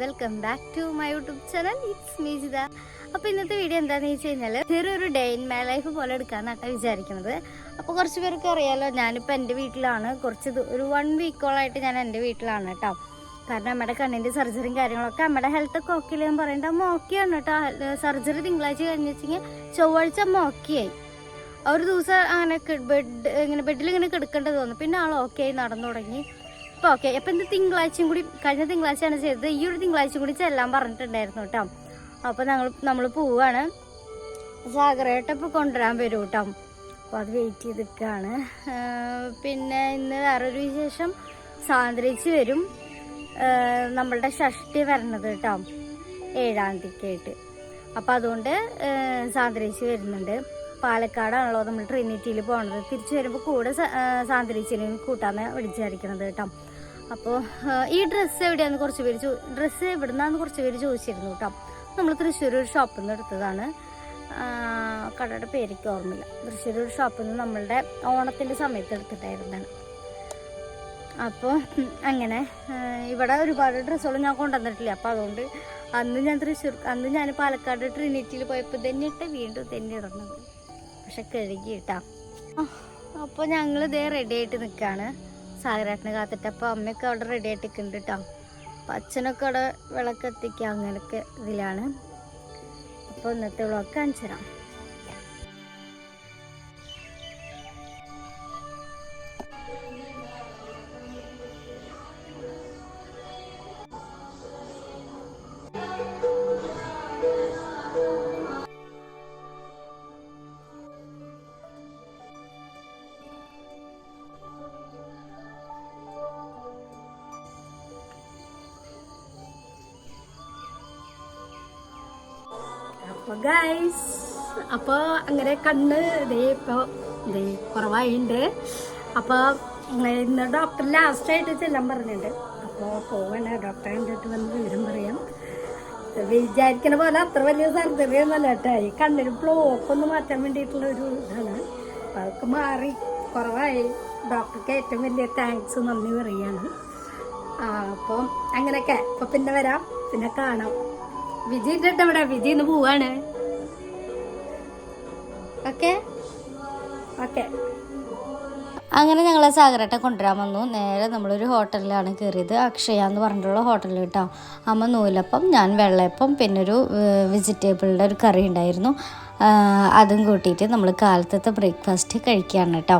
Welcome back to my YouTube channel it's Meejitha അപ്പോൾ ഇന്നത്തെ video എന്താണെന്ന് വെച്ച് കഴിഞ്ഞാൽ ചെറിയൊരു ഡേ ഇൻ മൈ ലൈഫ് പോലെ എടുക്കാമെന്നാണ് വിചാരിക്കുന്നത്. അപ്പോൾ കുറച്ച് പേർക്ക് അറിയാമല്ലോ ഞാനിപ്പോൾ എന്റെ വീട്ടിലാണ്. കുറച്ച് ഒരു വൺ വീക്കോളായിട്ട് ഞാൻ എന്റെ വീട്ടിലാണ് കേട്ടോ കാരണം നമ്മുടെ കണ്ണിന്റെ സർജറിയും കാര്യങ്ങളൊക്കെ നമ്മുടെ ഹെൽത്തൊക്കെ ഓക്കെ ഇല്ലെന്ന് പറയേണ്ട. അമ്മ ഓക്കെയാണ് കേട്ടോ സർജറി തിങ്കളാഴ്ച കഴിഞ്ഞ് വെച്ചെങ്കിൽ ചൊവ്വാഴ്ച അമ്മ ഓക്കെയായി ഒരു ദിവസം അങ്ങനെ ബെഡ് ഇങ്ങനെ ബെഡിൽ ഇങ്ങനെ കിടക്കേണ്ടത് തോന്നുന്നു പിന്നെ ആൾ ഓക്കെ ആയി നടന്നു തുടങ്ങി. ഇപ്പോൾ ഓക്കെ അപ്പം ഇന്ന് തിങ്കളാഴ്ചയും കൂടി കഴിഞ്ഞ തിങ്കളാഴ്ചയാണ് ചെയ്തത്. ഈ ഒരു തിങ്കളാഴ്ച കൂടി ചെല്ലാൻ പറഞ്ഞിട്ടുണ്ടായിരുന്നു കേട്ടോ അപ്പോൾ ഞങ്ങൾ നമ്മൾ സാഗരേട്ട ഇപ്പൊ കൊണ്ടുവരാൻ വരും കേട്ടോ അപ്പോൾ അത് വെയിറ്റ് ചെയ്ത് നിൽക്കുകയാണ് പിന്നെ ഇന്ന് വേറൊരു വിശേഷം. സാന്ദ്രിച്ച് വരും. നമ്മളുടെ ഷഷ്ടി വരണത് കേട്ടോ ഏഴാം തീയതിക്കായിട്ട്. അപ്പോൾ അതുകൊണ്ട് സാന്ദ്രിച്ച് വരുന്നുണ്ട്. പാലക്കാടാണല്ലോ നമ്മൾ ട്രിനിറ്റിയിൽ പോകണത് തിരിച്ചു വരുമ്പോൾ കൂടെ സാന്ദ്രിച്ചിനെയും കൂട്ടാന്ന് വിളിച്ചായിരിക്കണത് കേട്ടോ അപ്പോൾ ഈ ഡ്രസ്സ് എവിടെയാന്ന് കുറച്ച് പേര് ചോ ഡ്രസ്സ് എവിടുന്നാന്ന് കുറച്ച് പേര് ചോദിച്ചിരുന്നു കേട്ടോ നമ്മൾ തൃശ്ശൂർ ഒരു ഷോപ്പിൽ നിന്ന് എടുത്തതാണ് കടയുടെ പേരൊക്കെ ഓർമ്മയില്ല. തൃശ്ശൂർ ഒരു ഷോപ്പിൽ നിന്ന് നമ്മളുടെ ഓണത്തിന്റെ സമയത്ത് എടുത്തിട്ടായിരുന്നാണ് അപ്പോൾ അങ്ങനെ ഇവിടെ ഒരുപാട് ഡ്രസ്സുകൾ ഞാൻ കൊണ്ടുവന്നിട്ടില്ല. അപ്പോൾ അതുകൊണ്ട് അന്ന് ഞാൻ തൃശ്ശൂർ അന്ന് ഞാൻ പാലക്കാട് ട്രിനിറ്റിയിൽ പോയപ്പോൾ തന്നെ ഇട്ട വീണ്ടും തന്നെ ഇടുന്നത് പക്ഷെ കഴുകി കേട്ടാ അപ്പോൾ ഞങ്ങൾ ഇതേ റെഡി ആയിട്ട് നിൽക്കുകയാണ് സാഗരാട്ടിനെ കാത്തിട്ട് അപ്പോൾ അമ്മയൊക്കെ അവിടെ റെഡി ആയിട്ട് നിൽക്കുന്നുണ്ട് കേട്ടോ അപ്പം അച്ഛനൊക്കെ അവിടെ വിളക്കെത്തിക്കുക അങ്ങനെയൊക്കെ ഇതിലാണ്. അപ്പോൾ ഇന്നത്തെ വിളക്ക് കാണിച്ചു തരാം അപ്പൊ ഗൈസ് അപ്പോൾ അങ്ങനെ കണ്ണ് ഇതേ ഇപ്പൊ ഇതേ കുറവായിണ്ട്. അപ്പോൾ ഇന്ന് ഡോക്ടർ ലാസ്റ്റ് ആയിട്ട് ചെല്ലാൻ പറഞ്ഞിട്ടുണ്ട് അപ്പോൾ പോവാണ് ഡോക്ടറെ കണ്ടിട്ട് വന്ന് വിവരം പറയാം. വിചാരിക്കണ പോലെ അത്ര വലിയ സർജറി ഒന്നല്ല കേട്ടോ. ഈ കണ്ണിന് ബ്ലോക്ക് ഒന്ന് മാറ്റാൻ വേണ്ടിയിട്ടുള്ള ഒരു ഇതാണ്. അപ്പൊ അതൊക്കെ മാറി കുറവായി. ഡോക്ടർക്ക് ഏറ്റവും വലിയ താങ്ക്സ് നന്ദി പറയാണ്. ആ അപ്പം അങ്ങനെയൊക്കെ. അപ്പൊ പിന്നെ വരാം. പിന്നെ കാണാം. വിജി ഇട്ടിട്ട് വിജി ഇന്ന് പോവാണ്. ഓക്കെ? ഓക്കെ. അങ്ങനെ ഞങ്ങളെ സാഗരട്ടെ കൊണ്ടുവരാൻ വന്നു. നേരെ നമ്മളൊരു ഹോട്ടലിലാണ് കയറിയത്. അക്ഷയ എന്ന് പറഞ്ഞിട്ടുള്ള ഹോട്ടലിൽ കേട്ടോ. അമ്മ നൂലപ്പം ഞാൻ വെള്ളയപ്പം പിന്നെ ഒരു വെജിറ്റബിളിന്റെ ഒരു കറി ഉണ്ടായിരുന്നു. അതും കൂട്ടിയിട്ട് നമ്മൾ കാലത്തത്തെ ബ്രേക്ക്ഫാസ്റ്റ് കഴിക്കുകയാണ് കേട്ടോ.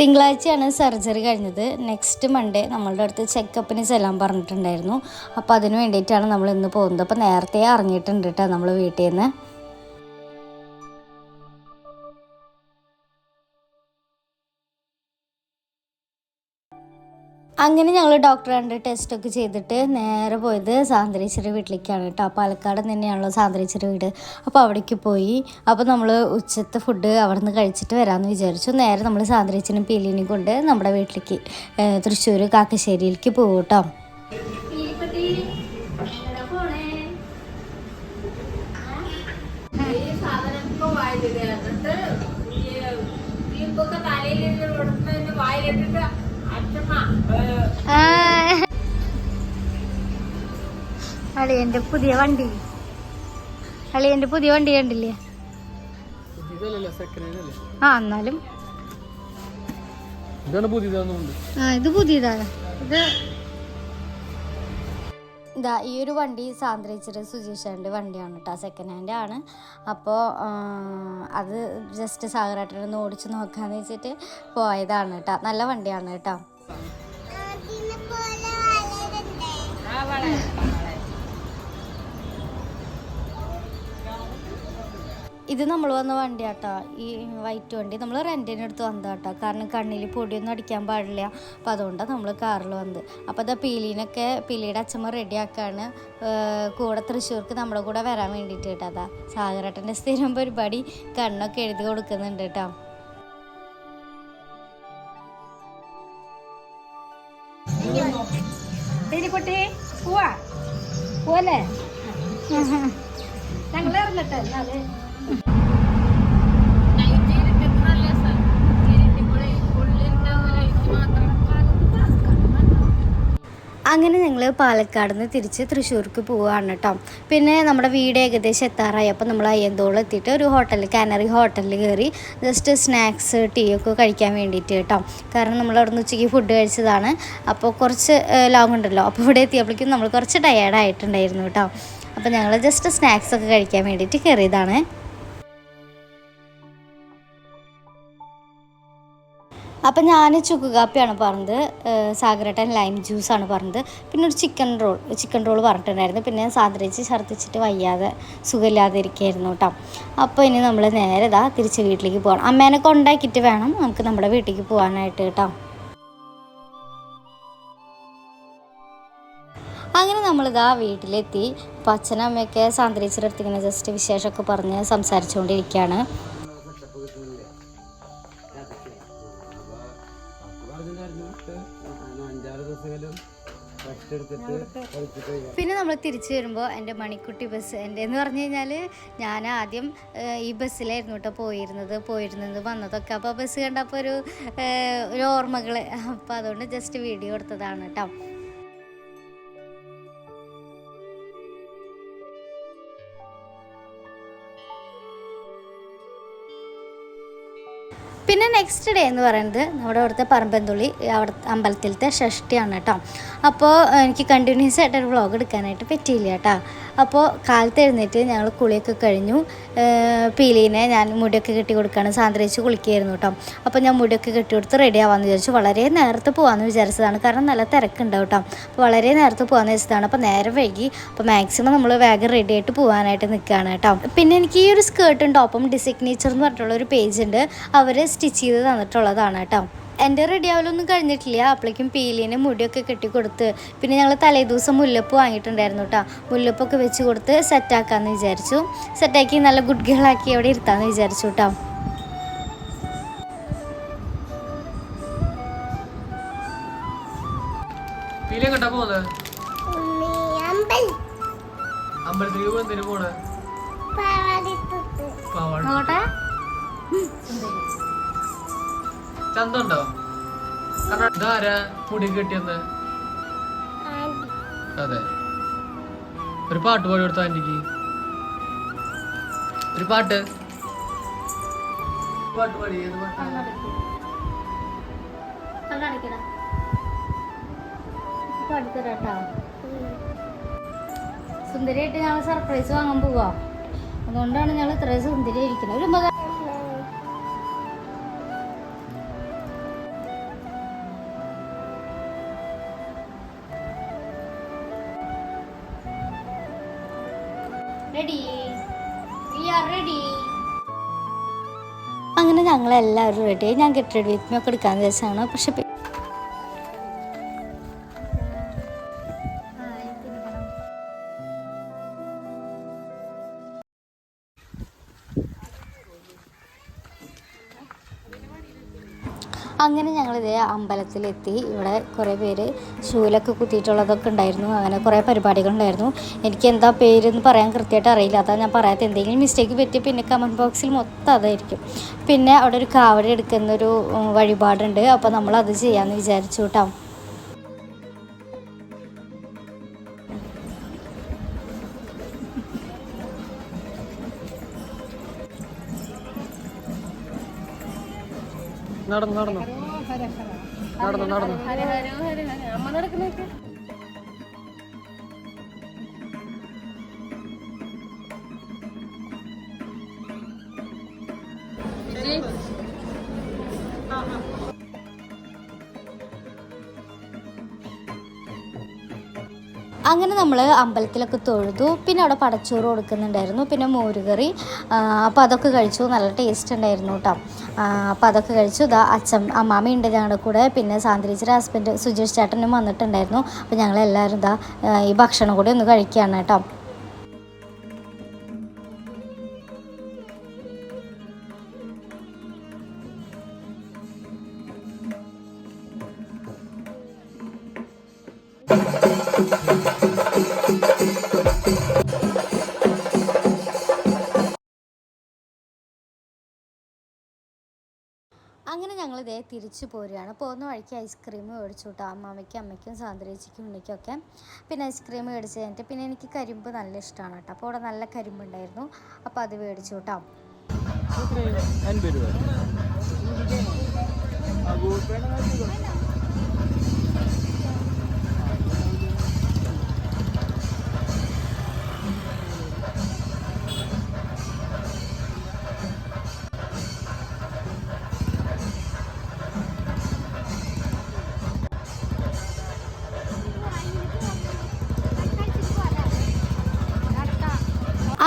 തിങ്കളാഴ്ചയാണ് സർജറി കഴിഞ്ഞത്. നെക്സ്റ്റ് മൺഡേ നമ്മളുടെ അടുത്ത് ചെക്കപ്പിന് ചെല്ലാൻ പറഞ്ഞിട്ടുണ്ടായിരുന്നു. അപ്പോൾ അതിന് വേണ്ടിയിട്ടാണ് നമ്മൾ ഇന്ന് പോകുന്നത്. അപ്പോൾ നേരത്തെ അറിഞ്ഞിട്ടുണ്ട് കേട്ടോ നമ്മൾ വീട്ടിൽ നിന്ന്. അങ്ങനെ ഞങ്ങൾ ഡോക്ടറെ കണ്ട് ടെസ്റ്റൊക്കെ ചെയ്തിട്ട് നേരെ പോയത് സാന്ദ്രീശ്വരി വീട്ടിലേക്കാണ് കേട്ടോ. പാലക്കാട് തന്നെയാണല്ലോ സാന്ദ്രീശ്വരി വീട്. അപ്പോൾ അവിടേക്ക് പോയി. അപ്പോൾ നമ്മൾ ഉച്ചത്തെ ഫുഡ് അവിടെ നിന്ന് കഴിച്ചിട്ട് വരാമെന്ന് വിചാരിച്ചു. നേരെ നമ്മൾ സാന്ദ്രീച്ചനും പീലിനെയും കൊണ്ട് നമ്മുടെ വീട്ടിലേക്ക് തൃശ്ശൂർ കാക്കശ്ശേരിയിലേക്ക് പോകും കേട്ടോ. അളിയന്റെ പുതിയ വണ്ടി. അളിയന്റെ പുതിയ വണ്ടി കണ്ടില്ലേ? ഇതല്ലല്ലോ ഹാൻഡ് അല്ലേ? ആ എന്നാലും. ഇതാണ് പുതിയതാണെന്നുണ്ട് ആ ഇത് പുതിയതാണ്. ഇത് ഇതാ ഈ ഒരു വണ്ടി സാന്ദ്രിച്ചിട്ട് സുജീഷന്റെ വണ്ടിയാണ് കേട്ടോ സെക്കൻഡ് ഹാൻഡ് ആണ്. അപ്പോൾ അത് ജസ്റ്റ് സാഗരാട്ടിനൊന്ന് ഓടിച്ച് നോക്കാന്ന് വെച്ചിട്ട് പോയതാണ് കേട്ടോ. നല്ല വണ്ടിയാണ് കേട്ടോ. ഇത് നമ്മൾ വന്ന വണ്ടി ആട്ടോ ഈ വൈറ്റ് വണ്ടി. നമ്മൾ റെന്റിന് എടുത്ത് കേട്ടോ കാരണം കണ്ണിൽ പൊടിയൊന്നും അടിക്കാൻ പാടില്ല. അപ്പോൾ അതുകൊണ്ടാണ് നമ്മൾ കാറിൽ വന്നത്. അപ്പോൾ അതാ പീലീനൊക്കെ പീലിയുടെ അച്ഛമ്മ റെഡിയാക്കാണ് കൂടെ തൃശ്ശൂർക്ക് നമ്മുടെ കൂടെ വരാൻ വേണ്ടിയിട്ട് കേട്ടോ അതാ സാഗരേട്ടന്റെ സ്ഥിരം പരിപാടി കണ്ണൊക്കെ എഴുതി കൊടുക്കുന്നുണ്ട് കേട്ടോ കുട്ടി പോവാ. പോലെ ഞങ്ങൾ ഇറങ്ങട്ടെ എന്നാൽ. അങ്ങനെ ഞങ്ങൾ പാലക്കാട് നിന്ന് തിരിച്ച് തൃശ്ശൂർക്ക് പോവുകയാണ് കേട്ടോ പിന്നെ നമ്മുടെ വീട് ഏകദേശം എത്താറായി. അപ്പോൾ നമ്മൾ അയ്യന്തോളം എത്തിയിട്ട് ഒരു ഹോട്ടലിൽ കാനറി ഹോട്ടലിൽ കയറി ജസ്റ്റ് സ്നാക്സ് ടീ ഒക്കെ കഴിക്കാൻ വേണ്ടിയിട്ട് കേട്ടോ കാരണം നമ്മൾ അവിടെ നിന്ന് ഉച്ചയ്ക്ക് ഫുഡ് കഴിച്ചതാണ്. അപ്പോൾ കുറച്ച് ലോങ് ഉണ്ടല്ലോ. അപ്പോൾ ഇവിടെ എത്തിയപ്പോഴേക്കും നമ്മൾ കുറച്ച് ടയേർഡായിട്ടുണ്ടായിരുന്നു കേട്ടോ അപ്പോൾ ഞങ്ങൾ ജസ്റ്റ് സ്നാക്സ് ഒക്കെ കഴിക്കാൻ വേണ്ടിയിട്ട് കയറിയതാണ് അപ്പം ഞാൻ ചുക്ക് കാപ്പിയാണ് പറഞ്ഞത് സാഗരട്ടൻ ലൈം ജ്യൂസാണ് പറഞ്ഞത്. പിന്നെ ഒരു ചിക്കൻ റോൾ ചിക്കൻ റോൾ പറഞ്ഞിട്ടുണ്ടായിരുന്നു. പിന്നെ ഞാൻ സാന്ദ്രിച്ച് ഛർദ്ദിച്ചിട്ട് വയ്യാതെ സുഖമില്ലാതെ ഇരിക്കുകയായിരുന്നു കേട്ടോ. അപ്പോൾ ഇനി നമ്മൾ നേരെ ഇതാ തിരിച്ച് വീട്ടിലേക്ക് പോകണം. അമ്മേനെ കൊണ്ടാക്കിയിട്ട് വേണം നമുക്ക് നമ്മുടെ വീട്ടിലേക്ക് പോകാനായിട്ട് കേട്ടോ. അങ്ങനെ നമ്മളിതാ വീട്ടിലെത്തി. അപ്പോൾ അച്ഛനും അമ്മയൊക്കെ സാന്ദ്രിച്ചിട്ട് ഇങ്ങനെ ജസ്റ്റ് വിശേഷമൊക്കെ പറഞ്ഞ് സംസാരിച്ചുകൊണ്ടിരിക്കുകയാണ്. പിന്നെ നമ്മൾ തിരിച്ചു വരുമ്പോൾ എന്റെ മണിക്കുട്ടി ബസ് എന്റെ എന്ന് പറഞ്ഞു കഴിഞ്ഞാൽ ഞാൻ ആദ്യം ഈ ബസ്സിലായിരുന്നു കേട്ടോ പോയിരുന്നത് പോയിരുന്നത് വന്നതൊക്കെ. അപ്പോൾ ബസ് കണ്ടപ്പോൾ ഒരു ഒരു ഓർമ്മകൾ അപ്പോൾ അതുകൊണ്ട് ജസ്റ്റ് വീഡിയോ എടുത്തതാണ് കേട്ടോ. പിന്നെ നെക്സ്റ്റ് ഡേ എന്ന് പറയുന്നത് നമ്മുടെ അവിടുത്തെ പറമ്പന്തുള്ളി അവിടെ അമ്പലത്തിലത്തെ ഷഷ്ടിയാണ് കേട്ടോ. അപ്പോൾ എനിക്ക് കണ്ടിന്യൂസ് ആയിട്ട് ഒരു വ്ളോഗ് എടുക്കാനായിട്ട് പറ്റിയില്ല കേട്ടോ. അപ്പോൾ കാലത്ത് എഴുന്നേറ്റ് ഞങ്ങൾ കുളിയൊക്കെ കഴിഞ്ഞു. പീലീനെ ഞാൻ മുടിയൊക്കെ കെട്ടി കൊടുക്കുകയാണ് സാന്ദ്രയിച്ച് കുളിക്കുകയായിരുന്നു കേട്ടോ. അപ്പോൾ ഞാൻ മുടിയൊക്കെ കെട്ടി കൊടുത്ത് റെഡി ആവാമെന്ന് വിചാരിച്ചു. വളരെ നേരത്തെ പോകാമെന്ന് വിചാരിച്ചതാണ്. കാരണം നല്ല തിരക്കുണ്ടാവും കേട്ടോ. അപ്പോൾ വളരെ നേരത്തെ പോകാമെന്ന് വെച്ചതാണ് അപ്പോൾ നേരം വൈകി. അപ്പോൾ മാക്സിമം നമ്മൾ വേഗം റെഡി ആയിട്ട് പോകാനായിട്ട് നിൽക്കുകയാണ് കേട്ടോ. പിന്നെ എനിക്ക് ഈ ഒരു സ്കേർട്ടും ടോപ്പും ഡിസിഗ്നേച്ചർ എന്ന് പറഞ്ഞിട്ടുള്ള ഒരു പേജ് ഉണ്ട്. അവർ സ്റ്റിച്ച് ചെയ്ത് തന്നിട്ടുള്ളതാണ് കേട്ടോ. എന്റെ റെഡി ആവലൊന്നും കഴിഞ്ഞിട്ടില്ല. അപ്പോഴേക്കും പീലിന് മുടിയൊക്കെ കെട്ടി കെട്ടിക്കൊടുത്ത് പിന്നെ ഞങ്ങൾ തലേ ദിവസം മുല്ലപ്പ് വാങ്ങിയിട്ടുണ്ടായിരുന്നു കേട്ടോ. മുല്ലപ്പൊക്കെ വെച്ച് കൊടുത്ത് സെറ്റാക്കാമെന്ന് വിചാരിച്ചു. സെറ്റാക്കി നല്ല ഗുഡ് ഗേളാക്കി അവിടെ ഇരുത്താമെന്ന് വിചാരിച്ചു കേട്ടോ. അമ്പലത്തിലേക്ക് പോകുന്ന ചന്തണ്ടോ ഇതാരാ മുടി കെട്ടിയെന്ന്? അതെ. ഒരു പാട്ട് പാടി കൊടുത്ത ആന്റിക്ക് ഒരു പാട്ട്. പാട്ട് പാടി ഏത് പാട്ടാണ് സുന്ദരിയായിട്ട് ഞങ്ങൾ സർപ്രൈസ് വാങ്ങാൻ പോവാ. അതുകൊണ്ടാണ് ഞങ്ങൾ ഇത്രയും സുന്ദരി ഇരിക്കുന്നത് ഒരു റെഡി വി ആർ റെഡി അങ്ങനെ ഞങ്ങളെല്ലാവരും റെഡി ഞാൻ ഗെറ്റ് റെഡി വിത്ത് മീ ഒക്കെ വെച്ചാണ് പക്ഷെ അങ്ങനെ ഞങ്ങൾ ഇതേ അമ്പലത്തിലെത്തി. ഇവിടെ കുറേ പേര് ഷൂലൊക്കെ കുത്തിയിട്ടുള്ളതൊക്കെ ഉണ്ടായിരുന്നു. അങ്ങനെ കുറേ പരിപാടികളുണ്ടായിരുന്നു. എനിക്ക് എന്താ പേരെന്ന് പറയാൻ കൃത്യമായിട്ട് അറിയില്ല. അതാ ഞാൻ പറയാത്ത എന്തെങ്കിലും മിസ്റ്റേക്ക് പറ്റി പിന്നെ കമന്റ് ബോക്സിൽ മൊത്തം അതായിരിക്കും. പിന്നെ അവിടെ ഒരു കാവടി എടുക്കുന്നൊരു വഴിപാടുണ്ട്. അപ്പോൾ നമ്മൾ അത് ചെയ്യാമെന്ന് വിചാരിച്ചു കേട്ടോ നടന്നു നടന്നു. നടന്നു നടന്നു. അങ്ങനെ നമ്മൾ അമ്പലത്തിലൊക്കെ തൊഴുതു. പിന്നെ അവിടെ പടച്ചോറ് കൊടുക്കുന്നുണ്ടായിരുന്നു. പിന്നെ മോരുകറി. അപ്പോൾ അതൊക്കെ കഴിച്ചു. നല്ല ടേസ്റ്റ് ഉണ്ടായിരുന്നു കേട്ടോ അപ്പോൾ അതൊക്കെ കഴിച്ചു. ഇതാ അച്ഛൻ അമ്മാമ്മ ഉണ്ട് ഞങ്ങളുടെ കൂടെ. പിന്നെ സാന്ദ്രിച്ചിയുടെ ഹസ്ബൻഡ് സുജേഷ് ചേട്ടനും വന്നിട്ടുണ്ടായിരുന്നു. അപ്പോൾ ഞങ്ങളെല്ലാവരും ഇതാ ഈ ഭക്ഷണം കൂടി ഒന്ന് കഴിക്കുകയാണ് കേട്ടോ ഞങ്ങൾ ഇതേ തിരിച്ചു പോരുകയാണ്. പോകുന്ന വഴിക്ക് ഐസ്ക്രീം മേടിച്ചു കേട്ടോ അമ്മാമ്മയ്ക്കും അമ്മയ്ക്കും സാന്ദ്രേച്ചിക്കും ഉണ്ണിക്കൊക്കെ പിന്നെ ഐസ്ക്രീം മേടിച്ച് കഴിഞ്ഞിട്ട് പിന്നെ എനിക്ക് കരിമ്പ് നല്ല ഇഷ്ടമാണ് കേട്ടോ അപ്പോൾ അവിടെ നല്ല കരിമ്പ് ഉണ്ടായിരുന്നു അപ്പോൾ അത് മേടിച്ചു കേട്ടോ ഗൂഗിൾ പേ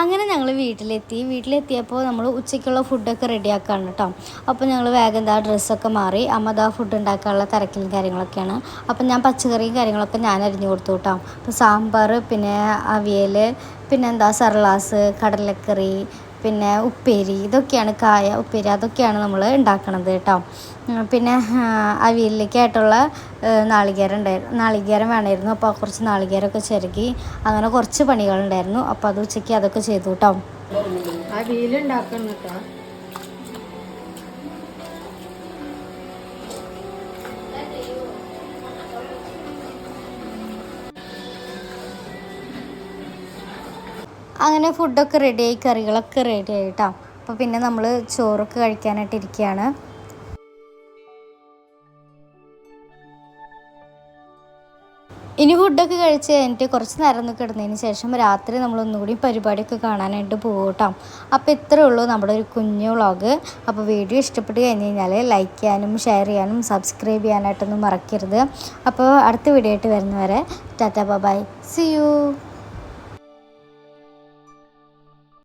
അങ്ങനെ ഞങ്ങൾ വീട്ടിലെത്തി. വീട്ടിലെത്തിയപ്പോൾ നമ്മൾ ഉച്ചയ്ക്കുള്ള ഫുഡൊക്കെ റെഡിയാക്കാണ് കേട്ടോ അപ്പോൾ ഞങ്ങൾ വേഗം എന്താ ഡ്രസ്സൊക്കെ മാറി. അമ്മ ദാ ഫുഡ് ഉണ്ടാക്കാനുള്ള തിരക്കിലും കാര്യങ്ങളൊക്കെയാണ്. അപ്പം ഞാൻ പച്ചക്കറിയും കാര്യങ്ങളൊക്കെ ഞാൻ അരിഞ്ഞു കൊടുത്തു കേട്ടോ അപ്പോൾ സാമ്പാർ പിന്നെ അവിയൽ പിന്നെന്താ സർലാസ് കടലക്കറി പിന്നെ ഉപ്പേരി ഇതൊക്കെയാണ് കായ ഉപ്പേരി അതൊക്കെയാണ് നമ്മൾ ഉണ്ടാക്കണത് കേട്ടോ. പിന്നെ അവിയലിലേക്കായിട്ടുള്ള നാളികേരം ഉണ്ടായിരുന്നു. നാളികേരം വേണമായിരുന്നു അപ്പോൾ കുറച്ച് നാളികേരമൊക്കെ ചിരകി അങ്ങനെ കുറച്ച് പണികളുണ്ടായിരുന്നു. അപ്പോൾ അത് ഉച്ചയ്ക്ക് അതൊക്കെ ചെയ്തു കേട്ടോ. അവിയലുണ്ടാക്കണം കേട്ടോ. അങ്ങനെ ഫുഡൊക്കെ റെഡിയായി കറികളൊക്കെ റെഡി ആയിട്ടാ. അപ്പോൾ പിന്നെ നമ്മൾ ചോറൊക്കെ കഴിക്കാനായിട്ട് ഇരിക്കുകയാണ് ഇനി ഫുഡൊക്കെ കഴിച്ച് കഴിഞ്ഞിട്ട് കുറച്ച് നേരം കിടന്നതിന് ശേഷം രാത്രി നമ്മൾ ഒന്നുകൂടി പരിപാടിയൊക്കെ കാണാനായിട്ട് പോകും കേട്ടോ അപ്പോൾ ഇത്രയേ ഉള്ളൂ നമ്മുടെ ഒരു കുഞ്ഞു വ്ളോഗ്. അപ്പോൾ വീഡിയോ ഇഷ്ടപ്പെട്ട് കഴിഞ്ഞ് കഴിഞ്ഞാൽ ലൈക്ക് ചെയ്യാനും ഷെയർ ചെയ്യാനും സബ്സ്ക്രൈബ് ചെയ്യാനായിട്ടൊന്നും മറക്കരുത്. അപ്പോൾ അടുത്ത വീഡിയോ ആയിട്ട് വരുന്നവരെ ടാറ്റ ബൈ സി യു